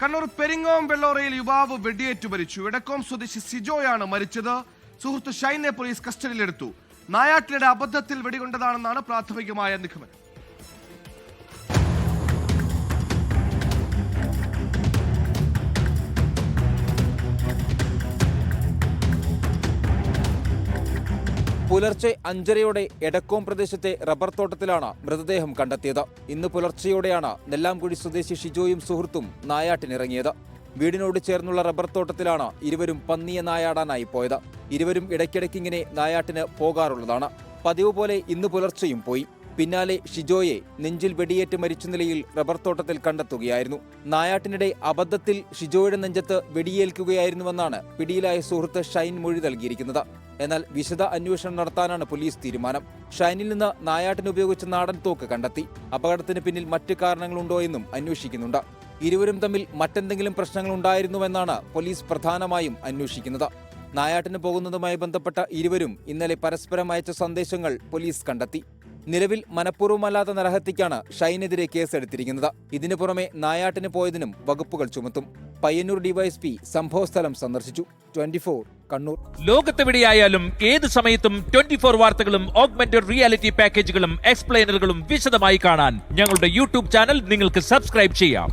കണ്ണൂർ പെരിങ്ങോം വെള്ളോറയിൽ യുവാവ് വെടിയേറ്റു മരിച്ചു. ഇടക്കോം സ്വദേശി സിജോയാണ് മരിച്ചത്. സുഹൃത്ത് ഷൈനെ പോലീസ് കസ്റ്റഡിയിലെടുത്തു. നായാട്ടിലെ അബദ്ധത്തിൽ വെടികൊണ്ടതാണെന്നാണ് പ്രാഥമികമായ നിഗമനം. പുലർച്ചെ അഞ്ചരയോടെ എടക്കോം പ്രദേശത്തെ റബ്ബർ തോട്ടത്തിലാണ് മൃതദേഹം കണ്ടെത്തിയത്. ഇന്ന് പുലർച്ചെയോടെയാണ് നെല്ലാംകുഴി സ്വദേശി ഷിജോയും സുഹൃത്തും നായാട്ടിനിറങ്ങിയത്. വീടിനോട് ചേർന്നുള്ള റബ്ബർ തോട്ടത്തിലാണ് ഇരുവരും പന്നിയെ നായാടാനായി പോയത്. ഇരുവരും ഇടയ്ക്കിടയ്ക്കിങ്ങനെ നായാട്ടിന് പോകാറുള്ളതാണ്. പതിവ് പോലെ ഇന്ന് പുലർച്ചെയും പോയി. പിന്നാലെ ഷിജോയെ നെഞ്ചിൽ വെടിയേറ്റ് മരിച്ച നിലയിൽ റബ്ബർ തോട്ടത്തിൽ കണ്ടെത്തുകയായിരുന്നു. നായാട്ടിനിടെ അബദ്ധത്തിൽ ഷിജോയുടെ നെഞ്ചത്ത് വെടിയേൽക്കുകയായിരുന്നുവെന്നാണ് പിടിയിലായ സുഹൃത്ത് ഷൈൻ മൊഴി നൽകിയിരിക്കുന്നത്. എന്നാൽ വിശദ അന്വേഷണം നടത്താനാണ് പോലീസ് തീരുമാനം. ഷൈനിൽ നിന്ന് നായാട്ടിന് ഉപയോഗിച്ച നാടൻ തോക്ക് കണ്ടെത്തി. അപകടത്തിന് പിന്നിൽ മറ്റു കാരണങ്ങളുണ്ടോ എന്നും അന്വേഷിക്കുന്നുണ്ട്. ഇരുവരും തമ്മിൽ മറ്റെന്തെങ്കിലും പ്രശ്നങ്ങൾ ഉണ്ടായിരുന്നുവെന്നാണ് പോലീസ് പ്രധാനമായും അന്വേഷിക്കുന്നത്. നായാട്ടിന് പോകുന്നതുമായി ബന്ധപ്പെട്ട ഇരുവരും ഇന്നലെ പരസ്പരം അയച്ച സന്ദേശങ്ങൾ പോലീസ് കണ്ടെത്തി. നിലവിൽ മനഃപൂർവമല്ലാത്ത നരഹത്യക്കാണ് ഷൈനെതിരെ കേസെടുത്തിരിക്കുന്നത്. ഇതിനു പുറമെ നായാട്ടിന് പോയതിനും വകുപ്പുകൾ ചുമത്തും. പയ്യന്നൂർ ഡിവൈഎസ്പി സംഭവസ്ഥലം സന്ദർശിച്ചു. ട്വന്റി കണ്ണൂർ. ലോകത്തെവിടെയായാലും ഏത് സമയത്തും ട്വന്റി ഫോർ വാർത്തകളും ഓഗ്മെന്റഡ് റിയാലിറ്റി പാക്കേജുകളും എക്സ്പ്ലെയിനറുകളും വിശദമായി കാണാൻ ഞങ്ങളുടെ യൂട്യൂബ് ചാനൽ നിങ്ങൾക്ക് സബ്സ്ക്രൈബ് ചെയ്യാം.